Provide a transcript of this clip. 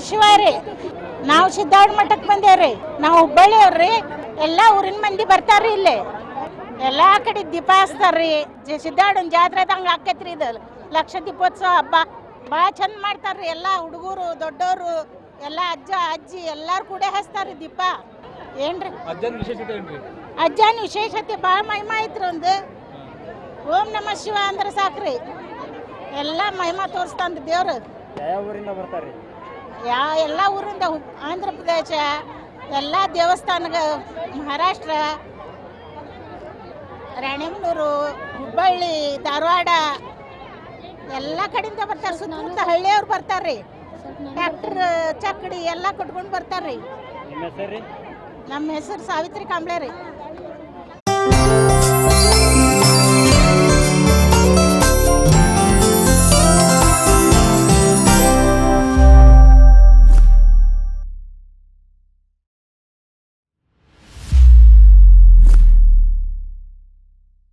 ಶಿವಾಯ ರೀ ನಾವು ಸಿದ್ಧಾರ್ಥ ಮಠಕ್ಕೆ ಬಂದೇವ್ರಿ. ನಾವು ಹುಬ್ಬಳ್ಳಿಯವ್ರಿ ಎಲ್ಲ ಊರಿನ ಮಂದಿ ಬರ್ತಾರ್ರಿ ಇಲ್ಲಿ. ಎಲ್ಲಾ ಕಡೆ ದೀಪ ಹಚ್ತಾರ್ರಿ. ಜ- ಜಾತ್ರೆ ಜಾತ್ರೆದಂಗ ಆಕೈತ್ರಿ ಇದು. ಲಕ್ಷ ದೀಪೋತ್ಸವ ಹಬ್ಬ. ಭಾಳ ಚಂದ ಮಾಡ್ತಾರ್ರಿ ಎಲ್ಲ ಹುಡುಗರು ದೊಡ್ಡವರು ಎಲ್ಲ ಅಜ್ಜ ಅಜ್ಜಿ ಎಲ್ಲಾರು ಕೂಡ ಹಚ್ತಾರ್ರಿ ದೀಪ. ಏನ್ರಿ? ಅಜ್ಜನ್ ವಿಶೇಷತೆ ಏನ್ರಿ? ಅಜ್ಜನ ವಿಶೇಷತೆ ಭಾಳ ಮಹಿಮಾ ಐತ್ರಿ ಒಂದು. ಓಂ ನಮ ಶಿವ ಅಂದ್ರೆ ಸಾಕ್ರಿ. ಎಲ್ಲ ಮಹಿಮಾ ತೋರಿಸ್ತಾನ್ರಿ ದೇವ್ರು. ಯಾವ ಊರಿಂದ ಬರ್ತಾರ್ರಿ? ಯಾ ಎಲ್ಲ ಊರಿಂದ ಆಂಧ್ರ ಪ್ರದೇಶ ಎಲ್ಲ ದೇವಸ್ಥಾನಗ ಮಹಾರಾಷ್ಟ್ರ ರಾಣೆಬೆನ್ನೂರು ಹುಬ್ಬಳ್ಳಿ ಧಾರವಾಡ ಎಲ್ಲ ಕಡೆಯಿಂದ ಬರ್ತಾರೆ. ಸುತ್ತಮುತ್ತ ಹಳ್ಳಿಯವ್ರು ಬರ್ತಾರ್ರಿ. ಟ್ರ್ಯಾಕ್ಟರ್ ಚಕ್ಕಡಿ ಎಲ್ಲ ಕೊಟ್ಕೊಂಡು ಬರ್ತಾರ್ರಿ. ನಿಮ್ಮ ಹೆಸರು ರೀ? ನಮ್ಮ ಹೆಸರು ಸಾವಿತ್ರಿ ಕಾಂಬ್ಳೆ ರೀ.